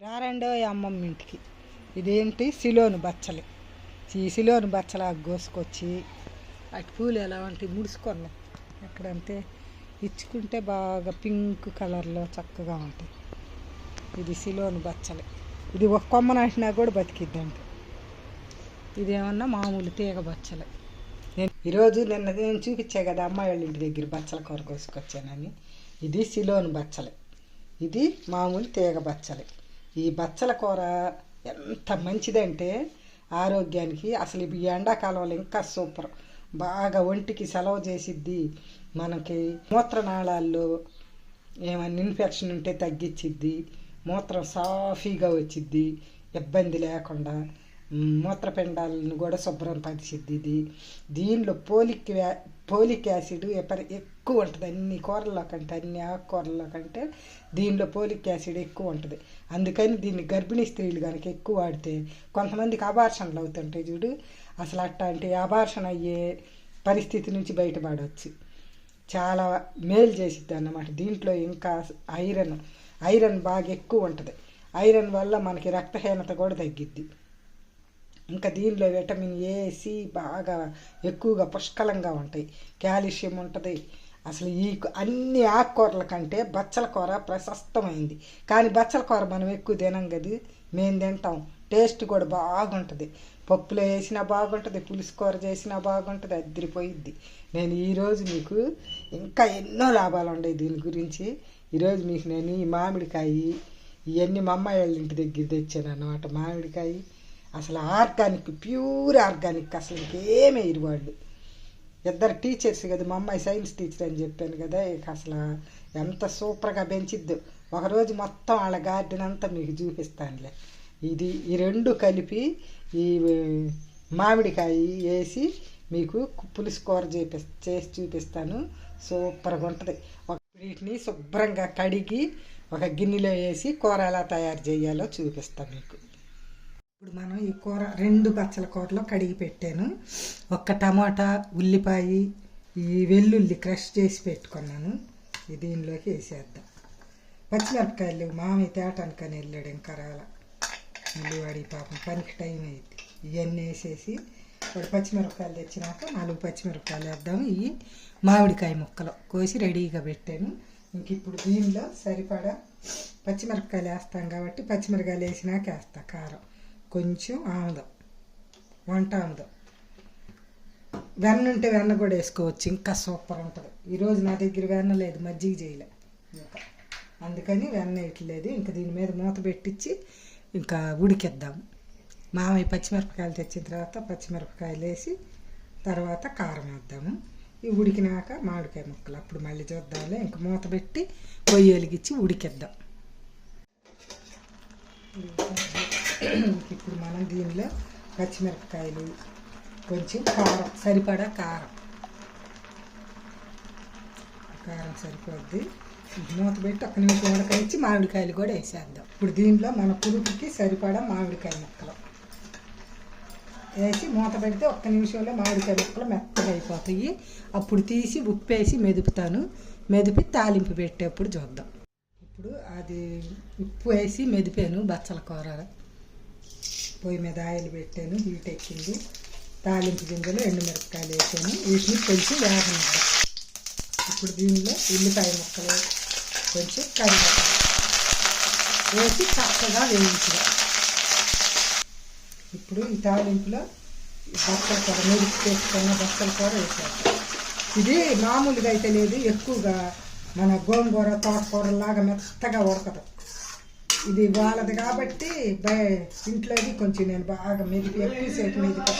రారండో ఈ అమ్మమ్మ ఇంటికి. ఇదేంటి? సిలోను బచ్చలి. ఈ సిలోను బచ్చల కోసుకొచ్చి అటు పూలు ఎలా ఉంటాయి ముడుచుకున్నాం ఎక్కడంటే ఇచ్చుకుంటే బాగా పింక్ కలర్లో చక్కగా ఉంటాయి. ఇది సిలోను బచ్చలి. ఇది ఒక కొమ్మ నాటినా కూడా బతికిద్దంట ఇదేమన్నా మామూలు తీగ బచ్చలే. నేను ఈరోజు నిన్న నేను చూపించా కదా అమ్మాయి వాళ్ళ ఇంటి దగ్గర బచ్చల కూర కోసుకొచ్చానని. ఇది సిలోను బచ్చలి. ఇది మామూలు తీగ బచ్చలి. ఈ బచ్చల కూర ఎంత మంచిదంటే ఆరోగ్యానికి అసలు ఈ ఎండాకాలంలో ఇంకా సూపర్. బాగా ఒంటికి సెలవు చేసిద్ది మనకి. మూత్రనాళాల్లో ఏమైనా ఇన్ఫెక్షన్ ఉంటే తగ్గించిద్ది మూత్రం సాఫీగా వచ్చిద్ది. ఇబ్బంది లేకుండా. మూత్రపిండాలను కూడా శుభ్రం పరిచిద్ది. ఇది దీనిలో పోలిక్ పోలిక్ యాసిడ్ ఎపరి ఎక్కువ ఉంటుంది. అన్ని కూరల్లో కంటే అన్ని ఆకుకూరల్లో కంటే దీనిలో పోలిక్ యాసిడ్ ఎక్కువ ఉంటుంది. అందుకని దీన్ని గర్భిణీ స్త్రీలు కనుక ఎక్కువ వాడితే కొంతమందికి అబార్షన్లు అవుతుంటాయి చూడు. అసలు అట్లాంటి అబార్షన్ అయ్యే పరిస్థితి నుంచి బయటపడవచ్చు చాలా మేలు చేసిద్ది అన్నమాట. దీంట్లో ఇంకా ఐరన్ ఐరన్ బాగా ఎక్కువ ఉంటుంది. ఐరన్ వల్ల మనకి రక్తహీనత కూడా తగ్గిద్ది. ఇంకా దీనిలో విటమిన్ ఏ సి బాగా ఎక్కువగా పుష్కలంగా ఉంటాయి. కాల్షియం ఉంటుంది. అసలు ఈ అన్ని ఆకుకూరల కంటే బచ్చల కూర ప్రశస్తమైంది. కానీ బచ్చల కూర మనం ఎక్కువ తినం కదా? మేము తింటాం. టేస్ట్ కూడా బాగుంటుంది. పప్పులో వేసినా బాగుంటుంది. పులుసు కూర చేసినా బాగుంటుంది. అద్దరిపోయిద్ది. నేను ఈరోజు మీకు ఇంకా ఎన్నో లాభాలు ఉన్నాయి దీని గురించి. ఈరోజు మీకు నేను ఈ మామిడికాయ ఇవన్నీ మా అమ్మాయి వాళ్ళ ఇంటి దగ్గర తెచ్చాను అన్నమాట. మామిడికాయ అసలు ఆర్గానిక్ ప్యూర్ ఆర్గానిక్ అసలు ఇంకేమే వాళ్ళు. ఇద్దరు టీచర్స్ కదా మా అమ్మాయి సైన్స్ టీచర్ అని చెప్పాను కదా ఇక అసలు ఎంత సూపర్గా పెంచిద్దు. ఒకరోజు మొత్తం వాళ్ళ గార్డెన్ అంతా మీకు చూపిస్తానులే. ఇది ఈ రెండు కలిపి ఈ మామిడికాయ వేసి మీకు పులుసు కూర చేపి చేసి చూపిస్తాను. సూపర్గా ఉంటుంది. ఒక వీటిని శుభ్రంగా కడిగి ఒక గిన్నెలో వేసి కూర ఎలా తయారు చేయాలో చూపిస్తాను మీకు. ఇప్పుడు మనం ఈ కూర రెండు బచ్చల కూరలో కడిగి పెట్టాను. ఒక్క టమాటా ఉల్లిపాయ ఈ వెల్లుల్లి క్రష్ చేసి పెట్టుకున్నాను. ఇది దీనిలోకి వేసేద్దాం. పచ్చిమిరపకాయలు మామయ్య తేటానికని వెళ్ళాడు ఇంకా రాల. మళ్ళీ పాపం పనికి టైం అయింది. ఇవన్నీ వేసేసి ఇప్పుడు పచ్చిమిరపకాయలు తెచ్చినాక నాలుగు పచ్చిమిరపకాయలు వేద్దాము ఇవి మామిడికాయ ముక్కలు కోసి రెడీగా పెట్టాను. ఇంక ఇప్పుడు దీనిలో సరిపడా పచ్చిమిరపకాయలు వేస్తాం కాబట్టి పచ్చిమిరపకాయలు వేసినాక వేస్తా కారం. కొంచెం ఆముదం వంట ఆముదం. వెన్న ఉంటే వెన్న కూడా వేసుకోవచ్చు ఇంకా సూపర్ ఉంటుంది. ఈరోజు నా దగ్గర వెన్న లేదు మజ్జిగ చేయలే. ఇంకా అందుకని వెన్న వేయట్లేదు. ఇంకా దీని మీద మూత పెట్టించి ఇంకా ఉడికిద్దాం. మామయ్య పచ్చిమిరపకాయలు తెచ్చిన తర్వాత పచ్చిమిరపకాయలు వేసి తర్వాత కారం వేద్దాము. ఇవి ఉడికినాక మామిడికాయ ముక్కలు. అప్పుడు మళ్ళీ చూద్దాంలే. ఇంకా మూత పెట్టి పొయ్యి వెలిగించి ఉడికిద్దాం. ఇప్పుడు మనం దీనిలో పచ్చిమిరపకాయలు కొంచెం కారం సరిపడా కారం. కారం సరిపోద్ది. మూత పెట్టి ఒక్క నిమిషం ఉడకనిచ్చి మామిడికాయలు కూడా వేసేద్దాం. ఇప్పుడు దీనిలో మన పురుగుకి సరిపడా మామిడికాయ ముక్కలు. వేసి మూత పెడితే ఒక్క నిమిషంలో మామిడికాయ ముక్కలు మెత్తగా అయిపోతాయి. అప్పుడు తీసి ఉప్పు వేసి మెదుపుతాను. మెదిపి తాలింపు పెట్టేప్పుడు చూద్దాం. ఇప్పుడు అది ఉప్పు వేసి మెదిపాను బచ్చల కూర పొయ్యి మీద ఆయిల్ పెట్టాను హీట్ ఎక్కింది తాలింపు గింజలు ఎండుమిరపకాయలు వేసాను. వీటిని కొంచెం వేగనిద్దాం ఇప్పుడు దీనిలో ఉల్లిపాయ ముక్కలు కొంచెం కరివేపాకు వేసి చక్కగా వేయించడం ఇప్పుడు ఈ తాలింపులో బట్టల కూర మెరుపు చేసుకున్న బట్టల కూర వేసేద్దాం ఇది మామూలుగా అయితే లేదు ఎక్కువగా మన గోంగూర తోటకూరలాగా మెత్తగా ఉడకదు. ఇది వాళ్ళది కాబట్టి ఇంట్లోది కొంచెం నేను బాగా మెదిపి ఎక్కువసేపు మెదిపి.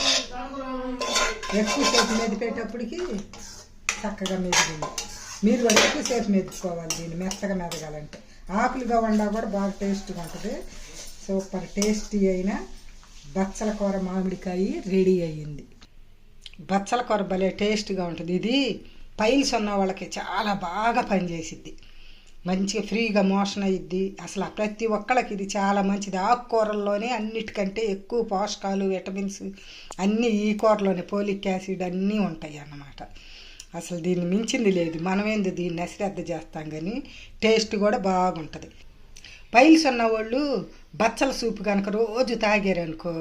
ఎక్కువసేపు మెదిపేటప్పటికి చక్కగా మెదిగింది. మీరు కూడా ఎక్కువసేపు మెదుపుకోవాలి దీన్ని మెత్తగా మెదగాలంటే. ఆకులుగా వండా కూడా బాగా టేస్ట్గా ఉంటుంది. సూపర్ టేస్టీ అయిన బచ్చల కూర మామిడికాయ రెడీ అయ్యింది. బచ్చల కూర భలే టేస్ట్గా ఉంటుంది. ఇది పైల్స్ ఉన్న వాళ్ళకి చాలా బాగా పనిచేసిద్ది. మంచిగా ఫ్రీగా మోషన్ అయ్యిద్ది అసలు ప్రతి ఒక్కళ్ళకి ఇది చాలా మంచిది. ఆకుకూరల్లోనే అన్నిటికంటే ఎక్కువ పోషకాలు విటమిన్స్ అన్నీ ఈ కూరలోనే పోలిక్ యాసిడ్ అన్నీ ఉంటాయి అన్నమాట. అసలు దీన్ని మించింది లేదు. మనమేంది దీన్ని అశ్రద్ధ చేస్తాం కానీ టేస్ట్ కూడా బాగుంటుంది. పైల్స్ ఉన్న వాళ్ళు బచ్చల సూపు కనుక రోజు తాగారనుకో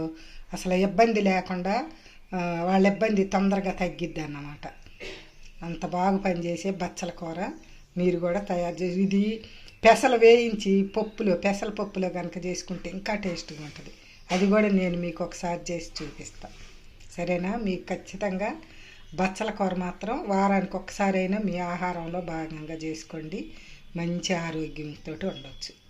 అసలు ఇబ్బంది లేకుండా వాళ్ళ ఇబ్బంది తొందరగా తగ్గిద్ది అన్నమాట అంత బాగా పనిచేసే బచ్చల కూర. మీరు కూడా తయారు చేసి ఇది పెసలు వేయించి పప్పులో పెసల పప్పులో కనుక చేసుకుంటే ఇంకా టేస్ట్గా ఉంటుంది. అది కూడా నేను మీకు ఒకసారి చేసి చూపిస్తాను సరేనా? మీకు ఖచ్చితంగా బచ్చల కూర మాత్రం వారానికి ఒకసారైనా మీ ఆహారంలో భాగంగా చేసుకోండి. మంచి ఆరోగ్యంతో ఉండొచ్చు.